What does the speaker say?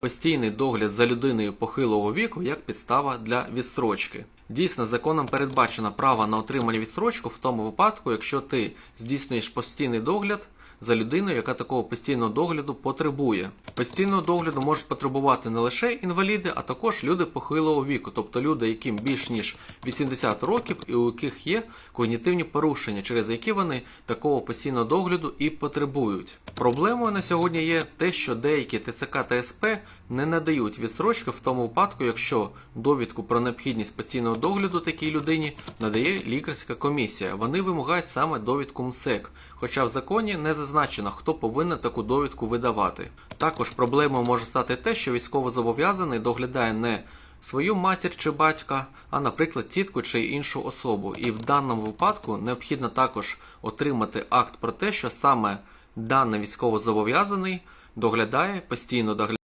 постійний догляд за людиною похилого віку як підстава для відстрочки. Дійсно, законом передбачено право на отримання відстрочку в тому випадку, якщо ти здійснюєш постійний догляд за людиною, яка такого постійного догляду потребує. Постійного догляду можуть потребувати не лише інваліди, а також люди похилого віку, тобто люди, яким більш ніж 80 років і у яких є когнітивні порушення, через які вони такого постійного догляду і потребують. Проблемою на сьогодні є те, що деякі ТЦК та СП не надають відстрочки в тому випадку, якщо довідку про необхідність постійного догляду такій людині надає лікарська комісія. Вони вимагають саме довідку МСЕК, хоча в законі не зазначено, хто повинен таку довідку видавати. Також проблемою може стати те, що військовозобов'язаний доглядає не свою матір чи батька, а, наприклад, тітку чи іншу особу. І в даному випадку необхідно також отримати акт про те, що саме даний військовозобов'язаний доглядає, постійно доглядає.